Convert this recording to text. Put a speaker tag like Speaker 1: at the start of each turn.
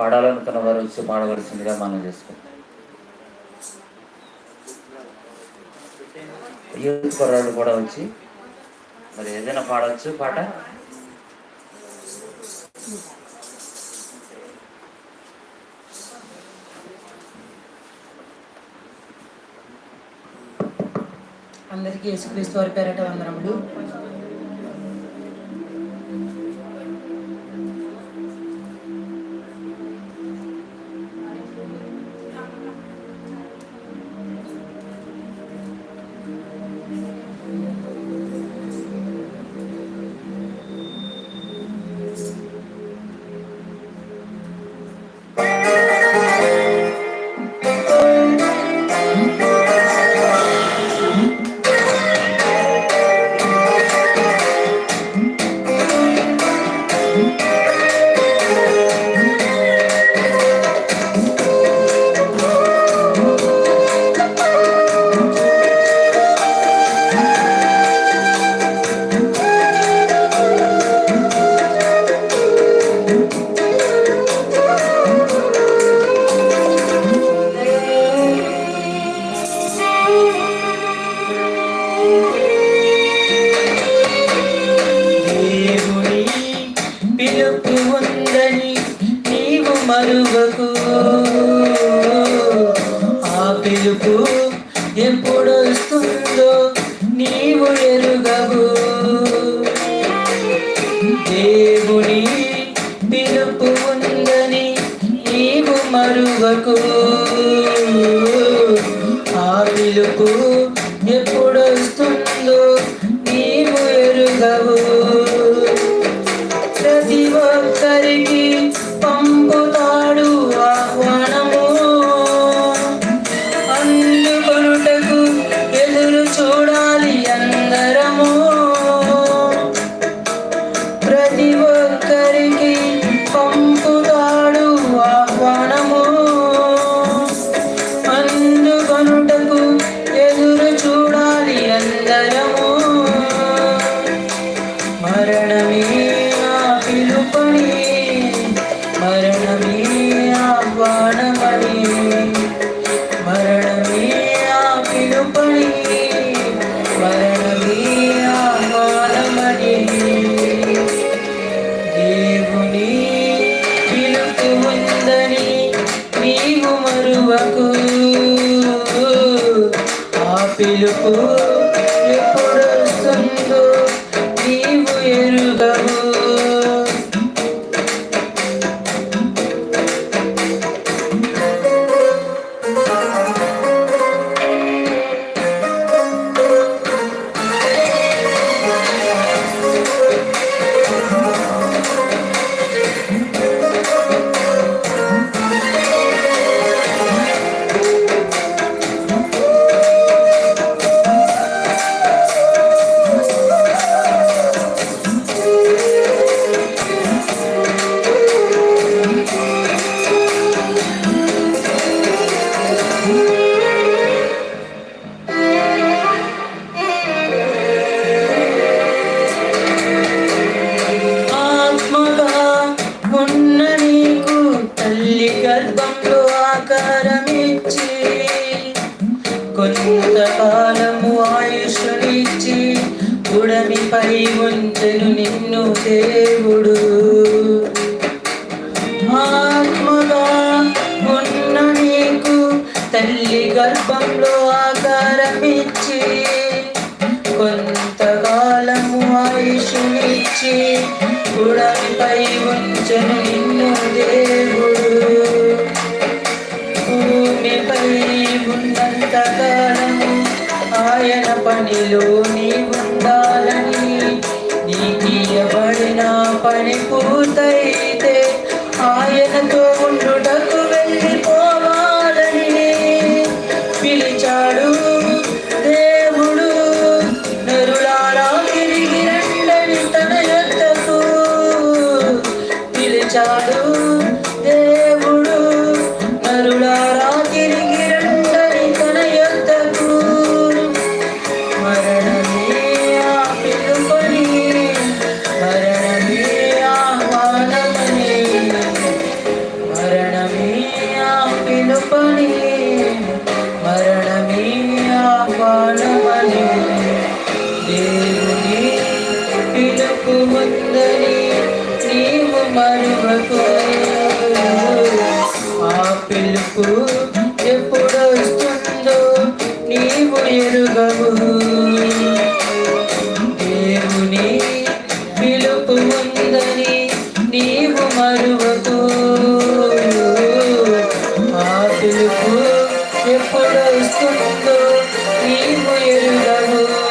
Speaker 1: పాడాలనుకున్న వారు వచ్చి పాడవలసిందిగా మనం చేసుకుంటాం. యూత్ కుర్రాళ్ళు కూడా వచ్చి మరి ఏదైనా పాడవచ్చు పాట?
Speaker 2: అందరికీ యేసుక్రీస్తు వారి పేరట వందనములు.
Speaker 3: నీవు ఆ ఉడమిపై నిన్ను దేవుడు. ఆత్మగా ఉన్న నీకు తల్లి గర్భంలో ఆకారమిచ్చి కొంతకాలము ఆయుషునిచ్చి గుడమిపై ఉంచను నిన్ను దేవుడు. భూమిపై ఉన్నంత కాలము ఆయన పనిలో నీ ఉండాలని నీకియబడిన పని పూర్తయితే ఆయనతో పిలుపు ముందని నీవు మరువకు ఆ పిలుపు ఎప్పుడు వస్తుందో నీవు ఎరుగవు. దేవుని పిలుపు ఉందని నీవు మరువకు. ఆ పిలుపు ఎప్పుడు వస్తుందో నీవు ఎరుగవు.